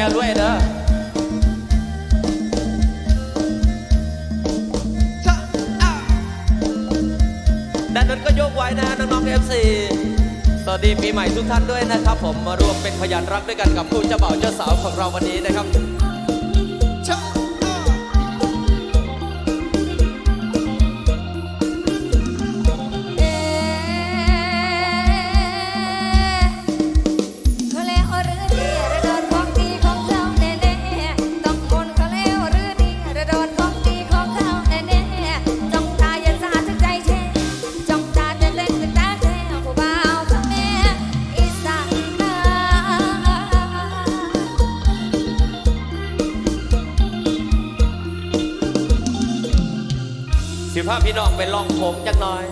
ม่รวยเด้อดันั้นก็ยกไว้นะน้องๆเอฟซีสวัสดีปีใหม่ทุกท่านด้วยนะครับ ผมมาร่วมเป็นพยานรักด้วยกันกับผู้เจ้าบ่าวเจ้าสาวของเราวันนี้นะครับี่น้องไปลองผมจักหน่อย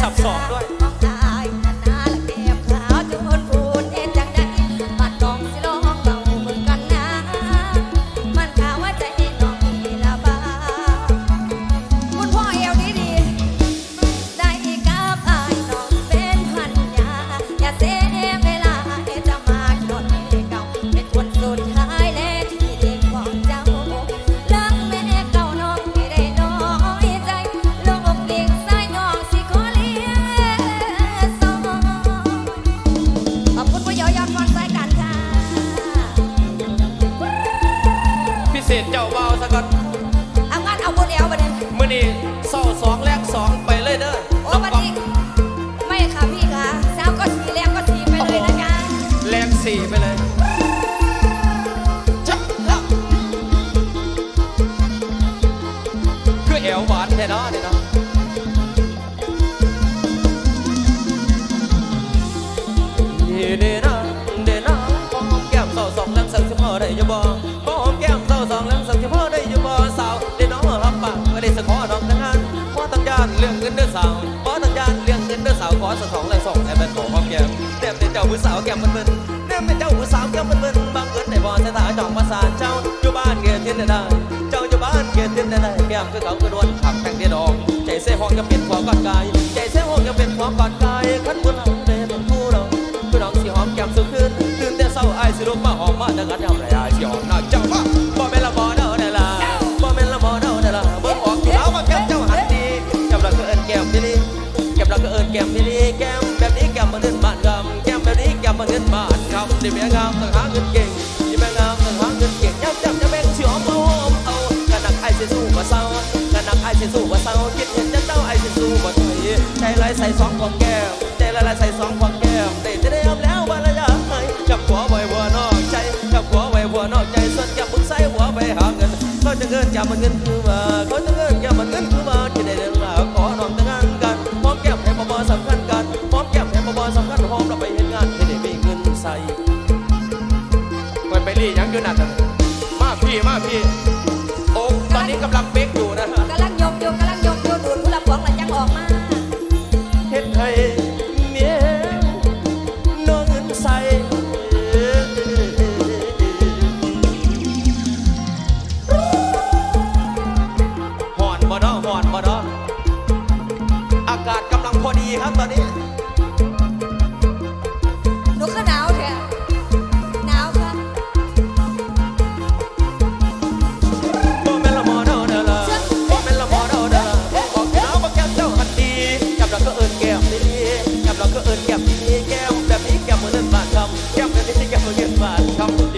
ขับ เดนะเดนะบ่หอมแก้มสาวสองลังสักสิพ่อได้ยู่บ่บ่อมแก้มสาวสองลังสักสิพ่อได้ยู่บ่สาเดน้อฮับปากไม่ได้สะขอดอกทั้งนั้นขอตั้งยานเรื่องเงินเด้อสาวขอตั้งยานเรื่องเงินเด้อสาวขอสักสองลังสองแต่เป็นขอหแก้มแนมเปเจ้าผู้สาวแก้มมันมันแนมเปเจ้าผู้สาวแก้มมันมันบางเอิญได้บ่สถาจองมาสานเจ้าอยบ้านเกียรติเดได้เจ้าอยบ้านเกียรติเดได้แก้มคือเขาคือโดนขับแต่งเดียดองใจเสียห้องจะเป็นความกัดกายใจเสียห้องจะเป็นความกัดกายขันบุญหลั นี่แม่งามต่างหาเงินเก่งนี่แม่งามต่างหาเงินเก่งยับยับจะแม่งเชื่อมเอมเอากระหนักไอ้เสียสู้ว่าเศร้ากระหนักไอ้เสียสู้ว่าเศร้าคิดเห็นจะเจ้าไอ้เสียสู้ว่าถอยใจลอยใส่สองขวงแก้วใจลอยใส่สองขวงแก้วได้จะได้เอาแล้วว่าละยะไหนจับหัวไว้หัวนอกใจจับหัวไว้หัวนอกใจส่วนจับมึงใส่หัวไปหาเงินก็จะเงินจับมันเงินคือ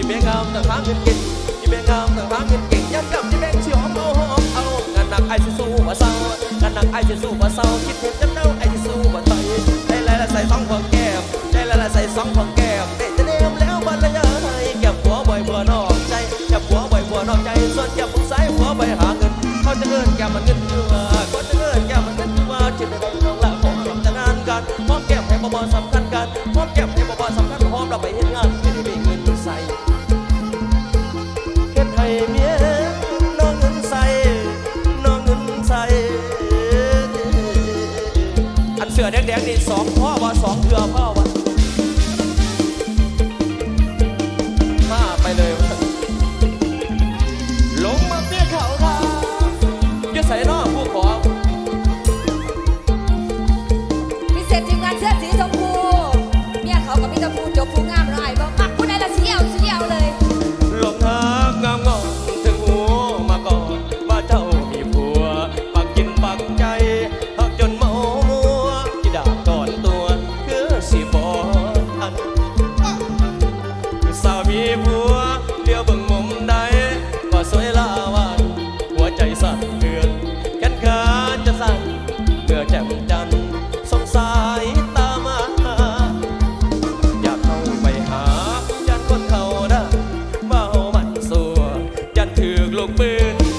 bên ngam tận phá nghiên kịch đi bên ngam tận phá nghiên kịch nhân cầm đi bên chiều ôm âu ôm âu ngàn nặng ai su và sau ngàn nặng ai su và sau khi thêm nhân đâu ai su và tay đây lại là say sóng vầng kèm đây lại là say sóng vầng kèm để cho đêm léo bên lên ơi kèm của bầy vừa nọ chay kèm của bầy vừa nọ chay xuân kèm cũng sái của bầy hạ ngân có tiếng ơn kèm mình ngân chưa có tiếng ơn kèm mình ngân chưa chỉ để không là khổ lòng chẳng an gan mong kèm hay bao bao sắm khăn gan mong kèm hay bao สองพ่อว่าสองเถื่อพ่อ Yeah.